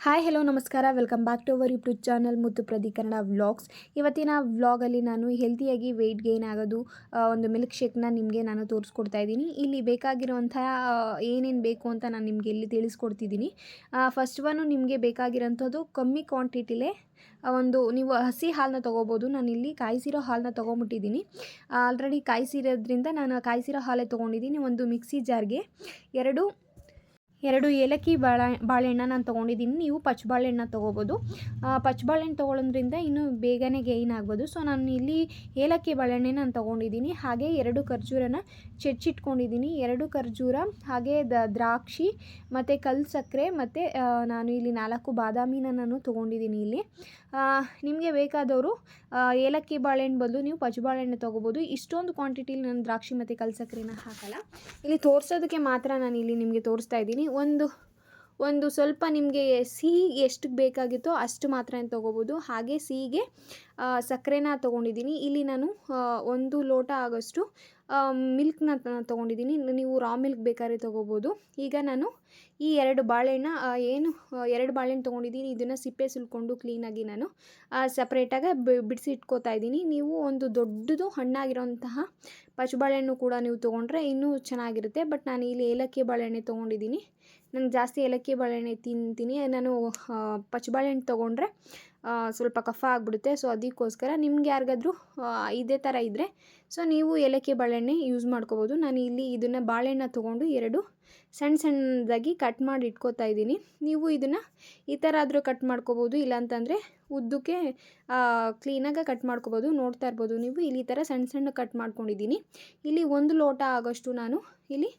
Hi hello ನಮಸ್ಕಾರ. Welcome back to our YouTube channel Muthu Kannada vlogs ಇವತ್ತಿನ ವ್ಲಾಗಲ್ಲಿ ನಾನು ಹೆಲ್ತಿಯಾಗಿ ವೆಯ್ಟ್ ಗೇನ್ ಆಗೋದು ಒಂದು ಮಿಲ್ಕ್ ಶೇಕ್ನ ನಿಮಗೆ ನಾನು ತೋರಿಸ್ಕೊಡ್ತಾ ಇದ್ದೀನಿ. ಇಲ್ಲಿ ಬೇಕಾಗಿರುವಂಥ ಏನೇನು ಬೇಕು ಅಂತ ನಾನು ನಿಮಗೆ ಇಲ್ಲಿ ತಿಳಿಸ್ಕೊಡ್ತಿದ್ದೀನಿ. ಫಸ್ಟ್ ಒನ್ನು ನಿಮಗೆ ಬೇಕಾಗಿರೋಂಥದ್ದು ಕಮ್ಮಿ ಕ್ವಾಂಟಿಟಿಲೇ ಒಂದು ನೀವು ಹಸಿ ಹಾಲನ್ನ ತೊಗೋಬೋದು. ನಾನಿಲ್ಲಿ ಕಾಯಿಸಿರೋ ಹಾಲನ್ನ ತೊಗೊಂಬಿಟ್ಟಿದ್ದೀನಿ. ಆಲ್ರೆಡಿ ಕಾಯಿಸಿರೋದ್ರಿಂದ ನಾನು ಕಾಯಿಸಿರೋ ಹಾಲೇ ತೊಗೊಂಡಿದ್ದೀನಿ. ಒಂದು ಮಿಕ್ಸಿ ಜಾರ್ಗೆ ಎರಡು ಎರಡು ಏಲಕ್ಕಿ ಬಾಳೆ, ಬಾಳೆಹಣ್ಣ ನಾನು ತೊಗೊಂಡಿದ್ದೀನಿ. ನೀವು ಪಚ್ಚ ಬಾಳೆಹಣ್ಣ ತೊಗೋಬೋದು. ಪಚ್ಚ ಬಾಳೆಹಣ್ಣು ತೊಗೊಳೋದ್ರಿಂದ ಇನ್ನೂ ಬೇಗನೆ ಗೈನ್ ಆಗ್ಬೋದು. ಸೊ ನಾನು ಇಲ್ಲಿ ಏಲಕ್ಕಿ ಬಾಳೆಹಣ್ಣೆ ನಾನು ತೊಗೊಂಡಿದ್ದೀನಿ. ಹಾಗೆ ಎರಡು ಖರ್ಜೂರನ ಚೆಚ್ಚಿಟ್ಕೊಂಡಿದ್ದೀನಿ ಎರಡು ಖರ್ಜೂರ, ಹಾಗೆ ದ, ದ್ರಾಕ್ಷಿ, ಮತ್ತು ಕಲ್ ಸಕ್ಕರೆ ಮತ್ತು ನಾನು ಇಲ್ಲಿ ನಾಲ್ಕು ಬಾದಾಮಿನ ನಾನು ತೊಗೊಂಡಿದ್ದೀನಿ ಇಲ್ಲಿ. ನಿಮಗೆ ಬೇಕಾದವರು ಏಲಕ್ಕಿ ಬಾಳೆಹಣ್ಣು ಬದಲು ನೀವು ಪಚ್ಚ ಬಾಳೆಹಣ್ಣು ತೊಗೋಬೋದು. ಇಷ್ಟೊಂದು ಕ್ವಾಂಟಿಟಿಲಿ ನಾನು ದ್ರಾಕ್ಷಿ ಮತ್ತು ಕಲ್ ಸಕ್ಕರೆನ ಹಾಕಲ್ಲ. ಇಲ್ಲಿ ತೋರಿಸೋದಕ್ಕೆ ಮಾತ್ರ ನಾನು ಇಲ್ಲಿ ನಿಮಗೆ ತೋರಿಸ್ತಾ ಇದ್ದೀನಿ. ಒಂದು ಒಂದು ಸ್ವಲ್ಪ ನಿಮಗೆ ಸಿಹಿ ಎಷ್ಟು ಬೇಕಾಗಿತ್ತೋ ಅಷ್ಟು ಮಾತ್ರ ತೊಗೋಬೋದು. ಹಾಗೆ ಸಿಹಿಗೆ ಸಕ್ಕರೆನ ತೊಗೊಂಡಿದ್ದೀನಿ. ಇಲ್ಲಿ ನಾನು ಒಂದು ಲೋಟ ಆಗೋಷ್ಟು ಮಿಲ್ಕ್ನ ತೊಗೊಂಡಿದ್ದೀನಿ. ನೀವು ರಾ ಮಿಲ್ಕ್ ಬೇಕಾದ್ರೆ ತೊಗೋಬೋದು. ಈಗ ನಾನು ಈ ಎರಡು ಬಾಳೆಹಣ್ಣ ಏನು ಎರಡು ಬಾಳೆಹಣ್ಣು ತೊಗೊಂಡಿದ್ದೀನಿ. ಇದನ್ನು ಸಿಪ್ಪೆ ಸುಲ್ಕೊಂಡು ಕ್ಲೀನಾಗಿ ನಾನು ಸಪ್ರೇಟಾಗಿ ಬಿಡಿಸಿ ಇಟ್ಕೋತಾ ಇದ್ದೀನಿ. ನೀವು ಒಂದು ದೊಡ್ಡದು ಹಣ್ಣಾಗಿರೋಂತಹ ಪಚ್ಚ ಬಾಳೆಹಣ್ಣು ಕೂಡ ನೀವು ತೊಗೊಂಡ್ರೆ ಇನ್ನೂ ಚೆನ್ನಾಗಿರುತ್ತೆ. ಬಟ್ ನಾನು ಇಲ್ಲಿ ಏಲಕ್ಕಿ ಬಾಳೆಹಣ್ಣೆ ತೊಗೊಂಡಿದ್ದೀನಿ. ನಾನು ಜಾಸ್ತಿ ಏಲಕ್ಕಿ ಬಾಳೆಹಣ್ಣೆ ತಿಂತೀನಿ. ನಾನು ಪಚ್ಚ ಬಾಳೆಹಣ್ಣು ತೊಗೊಂಡ್ರೆ ಸ್ವಲ್ಪ ಕಫ ಆಗಿಬಿಡುತ್ತೆ. ಸೊ ಅದಕ್ಕೋಸ್ಕರ ನಿಮ್ಗೆ ಯಾರಿಗಾದ್ರೂ ಇದೇ ಥರ ಇದ್ದರೆ ಸೊ ನೀವು ಏಲಕ್ಕಿ ಬಾಳೆಹಣ್ಣೆ ಯೂಸ್ ಮಾಡ್ಕೋಬೋದು. ನಾನು ಇಲ್ಲಿ ಇದನ್ನು ಬಾಳೆಹಣ್ಣ ತೊಗೊಂಡು ಎರಡು ಸಣ್ಣ ಸಣ್ಣದಾಗಿ ಕಟ್ ಮಾಡಿ ಇಟ್ಕೋತಾ ಇದ್ದೀನಿ. ನೀವು ಇದನ್ನು ಈ ಥರ ಆದರೂ ಕಟ್ ಮಾಡ್ಕೋಬೋದು. ಇಲ್ಲಾಂತಂದರೆ ಉದ್ದಕ್ಕೆ ಕ್ಲೀನಾಗಿ ಕಟ್ ಮಾಡ್ಕೋಬೋದು. ನೋಡ್ತಾ ಇರ್ಬೋದು ನೀವು. ಇಲ್ಲಿ ಥರ ಸಣ್ಣ ಸಣ್ಣ ಕಟ್ ಮಾಡ್ಕೊಂಡಿದ್ದೀನಿ. ಇಲ್ಲಿ ಒಂದು ಲೋಟ ಆಗೋಷ್ಟು ನಾನು ಇಲ್ಲಿ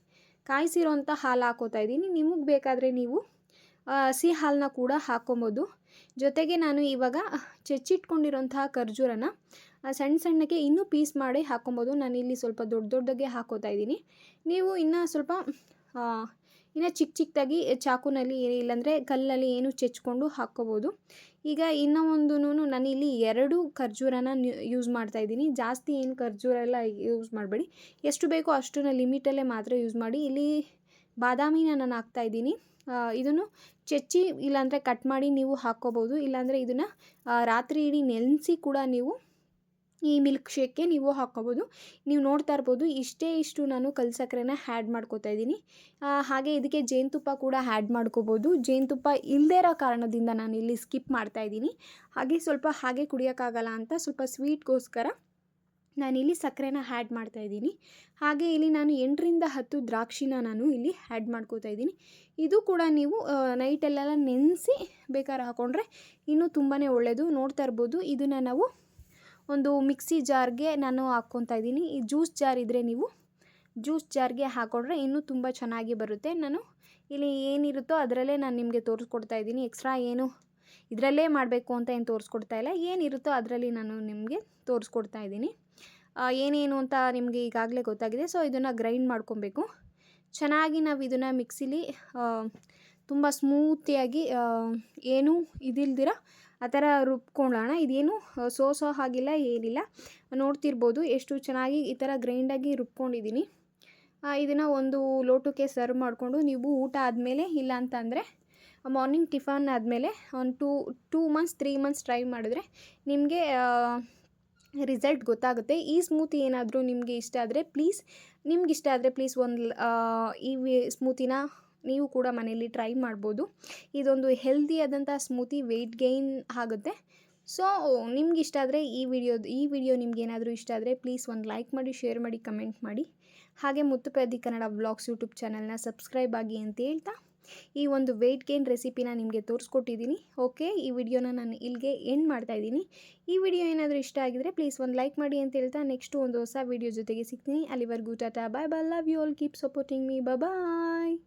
ಕಾಯಿಸಿರೋಂಥ ಹಾಲು ಹಾಕೋತಾ ಇದ್ದೀನಿ. ನಿಮಗೆ ಬೇಕಾದರೆ ನೀವು ಹಸಿ ಹಾಲನ್ನ ಕೂಡ ಹಾಕೊಬೋದು. ಜೊತೆಗೆ ನಾನು ಇವಾಗ ಚಚ್ಚಿಟ್ಕೊಂಡಿರೋಂತಹ ಖರ್ಜೂರನ ಸಣ್ಣ ಸಣ್ಣಕ್ಕೆ ಇನ್ನೂ ಪೀಸ್ ಮಾಡಿ ಹಾಕೊಬೋದು. ಇಲ್ಲಿ ಸ್ವಲ್ಪ ದೊಡ್ಡ ದೊಡ್ಡಗೆ ಹಾಕೋತಾ ಇದ್ದೀನಿ. ನೀವು ಇನ್ನೂ ಸ್ವಲ್ಪ ಇನ್ನು ಚಿಕ್ಕ ಚಿಕ್ಕದಾಗಿ ಚಾಕುನಲ್ಲಿ ಇಲ್ಲಾಂದರೆ ಕಲ್ಲಲ್ಲಿ ಏನು ಚೆಚ್ಕೊಂಡು ಹಾಕ್ಕೋಬೋದು. ಈಗ ಇನ್ನೂ ಒಂದು ನಾನು ಇಲ್ಲಿ ಎರಡು ಖರ್ಜೂರನ ಯೂಸ್ ಮಾಡ್ತಾ ಇದ್ದೀನಿ. ಜಾಸ್ತಿ ಏನು ಖರ್ಜೂರ ಎಲ್ಲ ಯೂಸ್ ಮಾಡಬೇಡಿ. ಎಷ್ಟು ಬೇಕೋ ಅಷ್ಟನ್ನ ಲಿಮಿಟಲ್ಲೇ ಮಾತ್ರ ಯೂಸ್ ಮಾಡಿ. ಇಲ್ಲಿ ಬಾದಾಮಿನ ನಾನು ಹಾಕ್ತಾ ಆ, ಇದನ್ನು ಚೆಚ್ಚಿ ಇಲ್ಲಾಂದರೆ ಕಟ್ ಮಾಡಿ ನೀವು ಹಾಕ್ಕೋಬೋದು. ಇಲ್ಲಾಂದರೆ ಇದನ್ನು ರಾತ್ರಿ ಇಡೀ ನೆನೆಸಿ ಕೂಡ ನೀವು ಈ ಮಿಲ್ಕ್ ಶೇಕ್ಗೆ ನೀವು ಹಾಕ್ಕೋಬೋದು. ನೀವು ನೋಡ್ತಾ ಇರ್ಬೋದು, ಇಷ್ಟೇ ಇಷ್ಟು ನಾನು ಕಲ್ ಸಕ್ಕರೆನ ಹ್ಯಾಡ್ ಮಾಡ್ಕೋತಾ ಇದ್ದೀನಿ. ಹಾಗೆ ಇದಕ್ಕೆ ಜೇನುತುಪ್ಪ ಕೂಡ ಹ್ಯಾಡ್ ಮಾಡ್ಕೋಬೋದು. ಜೇನುತುಪ್ಪ ಇಲ್ಲದೇ ಇರೋ ಕಾರಣದಿಂದ ನಾನು ಇಲ್ಲಿ ಸ್ಕಿಪ್ ಮಾಡ್ತಾ ಇದ್ದೀನಿ. ಹಾಗೆ ಸ್ವಲ್ಪ ಹಾಗೆ ಕುಡಿಯೋಕ್ಕಾಗಲ್ಲ ಅಂತ ಸ್ವಲ್ಪ ಸ್ವೀಟ್ಗೋಸ್ಕರ ನಾನಿಲ್ಲಿ ಸಕ್ಕರೆನ ಆ್ಯಡ್ ಮಾಡ್ತಾ ಇದ್ದೀನಿ. ಹಾಗೆ ಇಲ್ಲಿ ನಾನು ಎಂಟರಿಂದ ಹತ್ತು ದ್ರಾಕ್ಷಿನ ನಾನು ಇಲ್ಲಿ ಆ್ಯಡ್ ಮಾಡ್ಕೋತಾ ಇದ್ದೀನಿ. ಇದು ಕೂಡ ನೀವು ನೈಟಲ್ಲೆಲ್ಲ ನೆನೆಸಿ ಬೇಕಾದ್ರೆ ಹಾಕ್ಕೊಂಡ್ರೆ ಇನ್ನೂ ತುಂಬಾ ಒಳ್ಳೆಯದು ನೋಡ್ತಾ ಇರ್ಬೋದು, ಇದನ್ನು ನಾವು ಒಂದು ಮಿಕ್ಸಿ ಜಾರ್ಗೆ ನಾನು ಹಾಕ್ಕೊತಾ ಇದ್ದೀನಿ. ಈ ಜ್ಯೂಸ್ ಜಾರ್ ಇದ್ದರೆ ನೀವು ಜ್ಯೂಸ್ ಜಾರ್ಗೆ ಹಾಕ್ಕೊಂಡ್ರೆ ಇನ್ನೂ ತುಂಬ ಚೆನ್ನಾಗಿ ಬರುತ್ತೆ. ನಾನು ಇಲ್ಲಿ ಏನಿರುತ್ತೋ ಅದರಲ್ಲೇ ನಾನು ನಿಮಗೆ ತೋರಿಸ್ಕೊಡ್ತಾ ಇದ್ದೀನಿ. ಎಕ್ಸ್ಟ್ರಾ ಏನು ಇದರಲ್ಲೇ ಮಾಡಬೇಕು ಅಂತ ಏನು ತೋರಿಸ್ಕೊಡ್ತಾ ಇಲ್ಲ. ಏನಿರುತ್ತೋ ಅದರಲ್ಲಿ ನಾನು ನಿಮಗೆ ತೋರಿಸ್ಕೊಡ್ತಾ ಇದ್ದೀನಿ. ಏನೇನು ಅಂತ ನಿಮಗೆ ಈಗಾಗಲೇ ಗೊತ್ತಾಗಿದೆ. ಸೊ ಇದನ್ನು ಗ್ರೈಂಡ್ ಮಾಡ್ಕೊಬೇಕು. ಚೆನ್ನಾಗಿ ನಾವು ಇದನ್ನು ಮಿಕ್ಸಿಲಿ ತುಂಬ ಸ್ಮೂತಿಯಾಗಿ ಏನೂ ಇದಿಲ್ದಿರ ಆ ಥರ ರುಬ್ಕೊಳ್ಳೋಣ. ಇದೇನು ಸೋಸೋ ಹಾಗಿಲ್ಲ, ಏನಿಲ್ಲ. ನೋಡ್ತಿರ್ಬೋದು ಎಷ್ಟು ಚೆನ್ನಾಗಿ ಈ ಥರ ಗ್ರೈಂಡಾಗಿ ರುಬ್ಕೊಂಡಿದ್ದೀನಿ. ಇದನ್ನು ಒಂದು ಲೋಟಕ್ಕೆ ಸರ್ವ್ ಮಾಡಿಕೊಂಡು ನೀವು ಊಟ ಆದಮೇಲೆ ಇಲ್ಲ ಅಂತಂದರೆ ಮಾರ್ನಿಂಗ್ ಟಿಫನ್ ಆದಮೇಲೆ ಒಂದು two two months, three months try ಮಾಡಿದ್ರೆ ನಿಮಗೆ ರಿಸಲ್ಟ್ ಗೊತ್ತಾಗುತ್ತೆ. ಈ ಸ್ಮೂತಿ ಏನಾದರೂ ನಿಮಗೆ ಇಷ್ಟ ಆದರೆ ಪ್ಲೀಸ್, ನಿಮ್ಗೆ ಇಷ್ಟ ಆದರೆ ಪ್ಲೀಸ್ ಒಂದು ಈ ಸ್ಮೂತಿನ ನೀವು ಕೂಡ ಮನೆಯಲ್ಲಿ ಟ್ರೈ ಮಾಡ್ಬೋದು. ಇದೊಂದು ಹೆಲ್ದಿಯಾದಂಥ ಸ್ಮೂತಿ, ವೆಯ್ಟ್ ಗೈನ್ ಆಗುತ್ತೆ. ಸೊ, ನಿಮ್ಗೆ ಇಷ್ಟ ಆದರೆ ಈ ವಿಡಿಯೋದು ಈ ವಿಡಿಯೋ ನಿಮ್ಗೆ ಏನಾದರೂ ಇಷ್ಟ ಆದರೆ ಪ್ಲೀಸ್ ಒಂದು ಲೈಕ್ ಮಾಡಿ, ಶೇರ್ ಮಾಡಿ, ಕಮೆಂಟ್ ಮಾಡಿ. ಹಾಗೆ ಮುತ್ತುಪ್ರದಿ ಕನ್ನಡ ವ್ಲಾಗ್ಸ್ ಯೂಟ್ಯೂಬ್ ಚಾನಲ್ನ ಸಬ್ಸ್ಕ್ರೈಬ್ ಆಗಿ ಅಂತ ಹೇಳ್ತಾ ಈ ಒಂದು ವೆಯ್ಟ್ ಗೇನ್ ರೆಸಿಪಿನ ನಿಮಗೆ ತೋರಿಸ್ಕೊಟ್ಟಿದ್ದೀನಿ. ಓಕೆ ಈ ವಿಡಿಯೋನ ನಾನು ಇಲ್ಲಿಗೆ ಎಂಡ್ ಮಾಡ್ತಾ ಇದ್ದೀನಿ. ಈ ವಿಡಿಯೋ ಏನಾದರೂ ಇಷ್ಟ ಆಗಿದ್ರೆ ಪ್ಲೀಸ್ ಒಂದು ಲೈಕ್ ಮಾಡಿ ಅಂತ ಹೇಳ್ತಾ ನೆಕ್ಸ್ಟ್ ಒಂದು ಹೊಸ ವಿಡಿಯೋ ಜೊತೆಗೆ ಸಿಗ್ತೀನಿ. ಅಲ್ಲಿವರೆಗೂ tata bye bye love you all keep supporting me bye